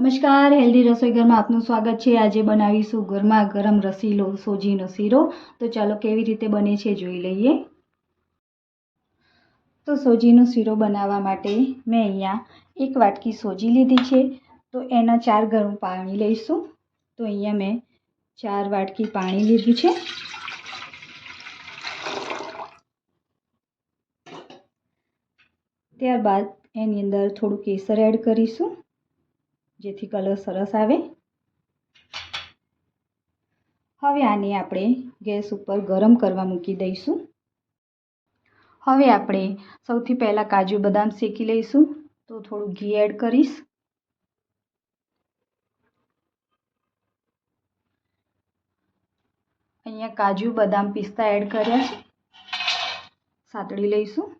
નમસ્કાર, હેલ્ધી રસોઈ ઘરમાં આપનું સ્વાગત છે. આજે બનાવીશું ઘરમાં ગરમ રસીલો સોજીનો શીરો. તો ચાલો કેવી રીતે બને છે જોઈ લઈએ. તો સોજીનો શીરો બનાવવા માટે મેં અહીંયા એક વાટકી સોજી લીધી છે. તો એના ચાર ગરમ પાણી લઈશું. તો અહીંયા મેં ચાર વાટકી પાણી લીધું છે. ત્યારબાદ એની અંદર થોડું કેસર એડ કરીશું. જેથી કલર સરસ આવે. હવે આને આપણે ગેસ ઉપર ગરમ કરવા મૂકી દઈશું. હવે આપણે સૌથી પહેલાં કાજુ બદામ શેકી લઈશું. તો થોડું ઘી એડ કરીશ. અહીંયા કાજુ બદામ પિસ્તા એડ કર્યા છે. સાતળી લઈશું.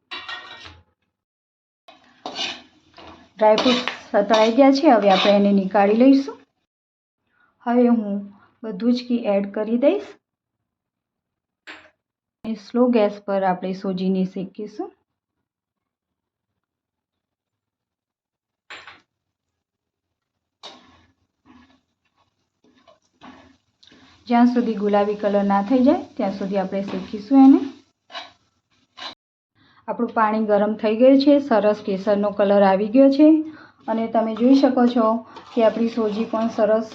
ડ્રાયફ્રૂટ સતળાઈ ગયા છે, હવે આપણે એને નીકાળી લઈશું. હવે હું બધું જ ઘી એડ કરી દઈશ. અને સ્લો ગેસ પર આપણે સોજીને શેકીશું. જ્યાં સુધી ગુલાબી કલર ના થઈ જાય, ત્યાં સુધી આપણે શેકીશું એને. આપણું પાણી ગરમ થઈ ગયું છે, સરસ કેસરનો કલર આવી ગયો છે. અને તમે જોઈ શકો છો કે આપણી સોજી પણ સરસ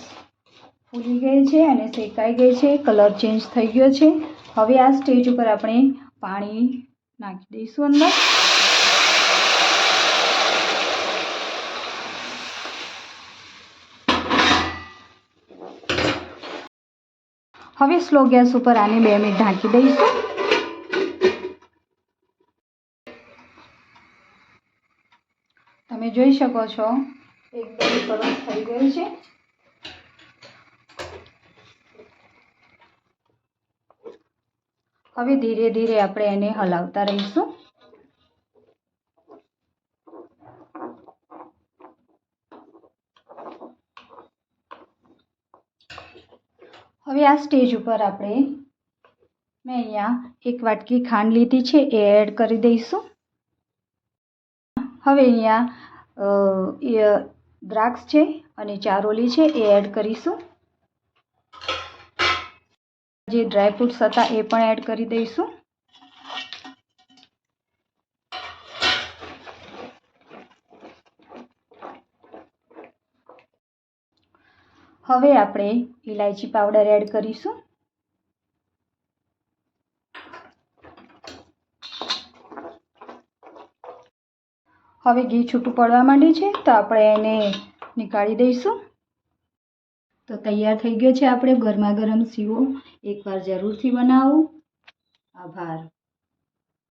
ફૂલી ગઈ છે અને શેકાઈ ગઈ છે. કલર ચેન્જ થઈ ગયો છે. હવે આ સ્ટેજ ઉપર આપણે પાણી નાખી દઈશું અંદર. હવે સ્લો ગેસ ઉપર આને બે મિનિટ ઢાંકી દઈશું. તમે જોઈ શકો છો એકદમ સરસ થઈ ગયું છે. હવે ધીરે ધીરે આપણે એને હલાવતા રહીશું. હવે આ સ્ટેજ ઉપર આપણે મેં અહીંયા એક વાટકી ખાંડ લીધી છે, એ એડ કરી દઈશું. હવે અહીંયા દ્રાક્ષ છે અને ચારોલી છે, એ એડ કરીશું. જે ડ્રાયફ્રૂટ્સ હતા, એ પણ એડ કરી દઈશું. હવે આપણે ઇલાયચી પાવડર એડ કરીશું. હવે ઘી છૂટું પડવા માંડ્યું છે, તો આપણે એને નીકાળી દઈશું. તો તૈયાર થઈ ગયો છે આપણે ગરમા ગરમ સીવો એકવાર જરૂરથી બનાવો. આભાર.